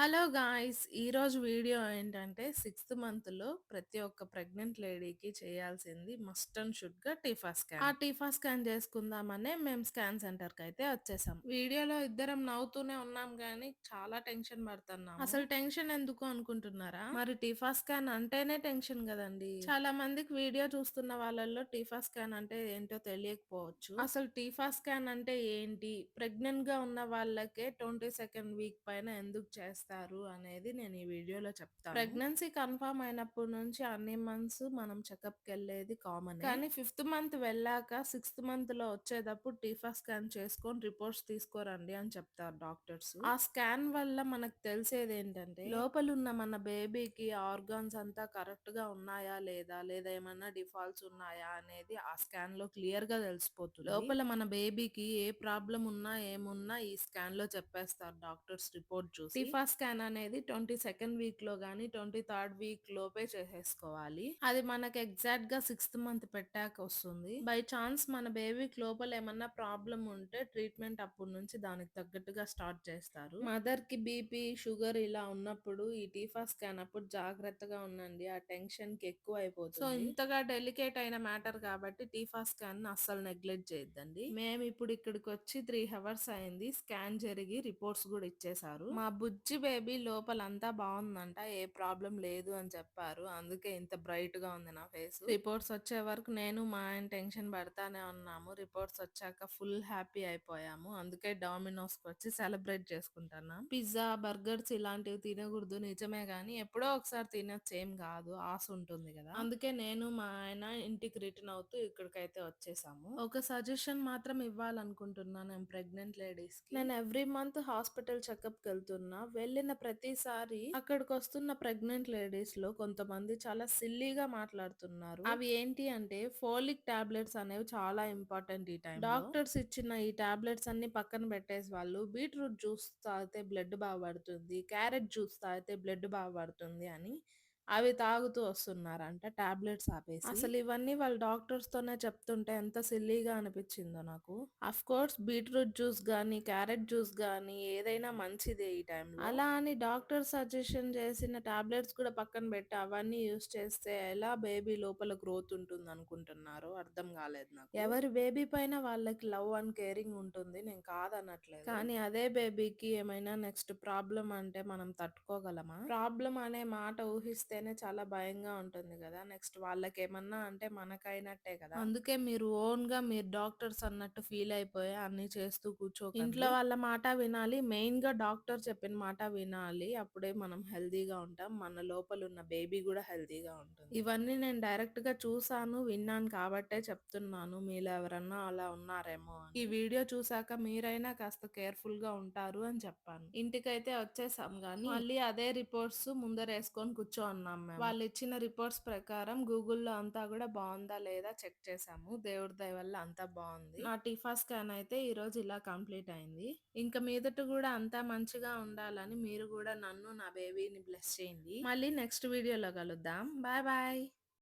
Hello guys! ఈరోజు video ఏంటంటే, sixth మంత్‌లో ప్రతి ఒక్క ప్రెగ్నెంట్ లేడీకి చేయాల్సింది మస్ట్ అండ్ షుడ్‌గా టీఫా స్కాన్. ఆ టీఫా స్కాన్ చేసుకుందామనే మేము స్కాన్ సెంటర్‌కయితే వచ్చేసాం. వీడియోలో ఇద్దరం నవ్వుతూనే ఉన్నాం గానీ, చాలా టెన్షన్ పడుతున్నాము. అసలు టెన్షన్ ఎందుకు అనుకుంటున్నారా? మరి టీఫా స్కాన్ అంటేనే టెన్షన్ గదండీ! చాలా మందికి వీడియో చూస్తున్న వాళ్ళలో టీఫా స్కాన్ అంటే ఏంటో తెలియకపోవచ్చు. అసలు టీఫా స్కాన్ అంటే ఏంటి? ప్రెగ్నెంట్‌గా ఉన్న వాళ్ళకే 22nd వీక్ పైన ఎందుకు చేస్తారు అనేది నేను ఈ వీడియోలో చెప్తాను. ప్రెగ్నెన్సీ కన్ఫర్మ్ అయినప్పటి నుంచి అన్ని మంత్స్ మనం చెకప్‌కెళ్ళేది కామనే. కానీ ఫిఫ్త్ మంత్ వెళ్ళాక సిక్స్త్ మంత్‌లో వచ్చేటప్పుడు టీఫా స్కాన్ చేసుకొని రిపోర్ట్స్ తీసుకోరండి అని చెప్తారు డాక్టర్స్. ఆ స్కాన్ వల్ల మనకు తెలిసేదేంటంటే, లోపలున్న మన బేబీకి ఆర్గాన్స్ అంతా కరెక్ట్‌గా ఉన్నాయా లేదా? లేదా ఏమన్నా డిఫాల్ట్స్ ఉన్నాయా? అనేది ఆ స్కాన్‌లో క్లియర్‌గా తెలిసిపోతుంది. లోపల మన బేబీకి ఏ ప్రాబ్లమ్ ఉన్నా, ఏమున్నా ఈ స్కాన్‌లో చెప్పేస్తారు డాక్టర్స్ రిపోర్ట్ చూసి. టీఫా స్కాన్ అనేది 22nd వీక్‌లో గాని, 23rd వీక్ లోపే చేసేసుకోవాలి. అది మనకు ఎగ్జాక్ట్గా సిక్స్త్ మంత్ పెట్టాక వస్తుంది. బై చాన్స్ మన బేబీకి లోపల ఏమన్నా ప్రాబ్లం ఉంటే ట్రీట్మెంట్ అప్పటి నుంచి దానికి తగ్గట్టుగా స్టార్ట్ చేస్తారు. మదర్కి బీపీ, షుగర్ ఇలా ఉన్నప్పుడు ఈ టీఫా స్కాన్ అప్పుడు జాగ్రత్తగా ఉండండి. ఆ టెన్షన్కి ఎక్కువ అయిపోతుంది. సో ఇంతగా డెలికేట్ అయిన మ్యాటర్ కాబట్టి టీఫా స్కాన్ అస్సలు నెగ్లెక్ట్ చేయొద్దండి. మేము ఇప్పుడు ఇక్కడికి వచ్చి త్రీ అవర్స్ అయింది. స్కాన్ జరిగి రిపోర్ట్స్ కూడా ఇచ్చేసారు. మా బుజ్జి బేబీ లోపలంతా బాగుందంట. ఏ ప్రాబ్లం లేదు అని చెప్పారు. అందుకే ఇంత బ్రైట్గా ఉంది నా ఫేస్. రిపోర్ట్స్ వచ్చే వరకు నేను మా ఆయన టెన్షన్ పడతానే ఉన్నాము. రిపోర్ట్స్ వచ్చాక ఫుల్ హ్యాపీ అయిపోయాము. అందుకే డామినోస్‌కి వచ్చి సెలబ్రేట్ చేసుకుంటున్నాం. పిజ్జా, బర్గర్స్ ఇలాంటివి తినకూడదు నిజమే గానీ, ఎప్పుడో ఒకసారి తినొచ్చు ఏం కాదు. ఆశ ఉంటుంది కదా! అందుకే నేను మా ఆయన ఇంటికి రిటర్న్ అవుతూ ఇక్కడికైతే వచ్చేసాము. ఒక సజెషన్ మాత్రం ఇవ్వాలనుకుంటున్నాను నేను ప్రెగ్నెంట్ లేడీస్ నేను ఎవ్రీ మంత్ హాస్పిటల్ చెకప్కి వెళ్తున్నా. వెల్ వెళ్ళిన ప్రతిసారి అక్కడికి వస్తున్న ప్రెగ్నెంట్ లేడీస్లో కొంతమంది చాలా సిల్లీగా మాట్లాడుతున్నారు. అవి ఏంటి అంటే ఫోలిక్ టాబ్లెట్స్ అనేవి చాలా ఇంపార్టెంట్ ఈ టైం డాక్టర్స్ ఇచ్చిన ఈ టాబ్లెట్స్ అన్ని పక్కన పెట్టేసి వాళ్ళు బీట్రూట్ జ్యూస్ తాగితే బ్లడ్ బాగా పడుతుంది. క్యారెట్ జ్యూస్ తాగితే బ్లడ్ బాగా పడుతుంది అని అవి తాగుతూ వస్తున్నారంట టాబ్లెట్స్ ఆపేసి. అసలు ఇవన్నీ వాళ్ళ డాక్టర్స్ తోనే చెప్తుంటే ఎంత సిల్లీగా అనిపించిందో నాకు. అఫ్ కోర్స్ బీట్రూట్ జ్యూస్ గానీ, క్యారెట్ జ్యూస్ గానీ ఏదైనా మంచిదే ఈ టైంలో. అలా అని డాక్టర్ సజెషన్ చేసిన టాబ్లెట్స్ కూడా పక్కన పెట్టి అవన్నీ యూజ్ చేస్తే ఎలా బేబీ లోపల గ్రోత్ ఉంటుంది అనుకుంటున్నారో అర్థం కాలేదు నాకు. ఎవరి బేబీ పైన వాళ్ళకి లవ్ అండ్ కేరింగ్ ఉంటుంది. నేను కాదనట్లేదు. కానీ అదే బేబీకి ఏమైనా నెక్స్ట్ ప్రాబ్లం అంటే మనం తట్టుకోగలమా? ప్రాబ్లం అనే మాట ఊహిస్తేనే చాలా భయంగా ఉంటుంది కదా! నెక్స్ట్ వాళ్ళకి ఏమన్నా అంటే మనకైనట్టే కదా! అందుకే మీరు ఓన్గా మీరు డాక్టర్స్ అన్నట్టు ఫీల్ అయిపోయి అన్ని చేస్తూ కూర్చోకండి. ఇంట్లో వాళ్ళ మాట వినాలి. మెయిన్గా డాక్టర్ చెప్పిన మాట వినాలి. అప్పుడే మనం హెల్తీగా ఉంటాం. మన లోపల ఉన్న బేబీ కూడా హెల్తీగా ఉంటుంది. ఇవన్నీ నేను డైరెక్ట్గా చూసాను, విన్నాను కాబట్టే చెప్తున్నాను. మీలో ఎవరన్నా అలా ఉన్నారేమో. ఈ వీడియో చూసాక మీరైనా కాస్త కేర్ఫుల్గా ఉంటారు అని చెప్పాను. ఇంటికైతే వచ్చేసాం గానీ మళ్ళీ అదే రిపోర్ట్స్ ముందరేసుకొని కూర్చో ఉన్నాం మేము. వాళ్ళు ఇచ్చిన రిపోర్ట్స్ ప్రకారం గూగుల్‌లో అంతా కూడా బాగుందా లేదా చెక్ చేసాము. దేవుడి దయ వల్ల అంతా బాగుంది నా టీఫా స్కాన్ అయితే ఈరోజు ఇలా కంప్లీట్ అయింది. ఇంక మీదట కూడా అంతా మంచిగా ఉండాలని మీరు కూడా నన్ను, నా బేబీని బ్లెస్ చేయండి. మళ్ళీ నెక్స్ట్ వీడియోలో కలుద్దాం. Bye bye.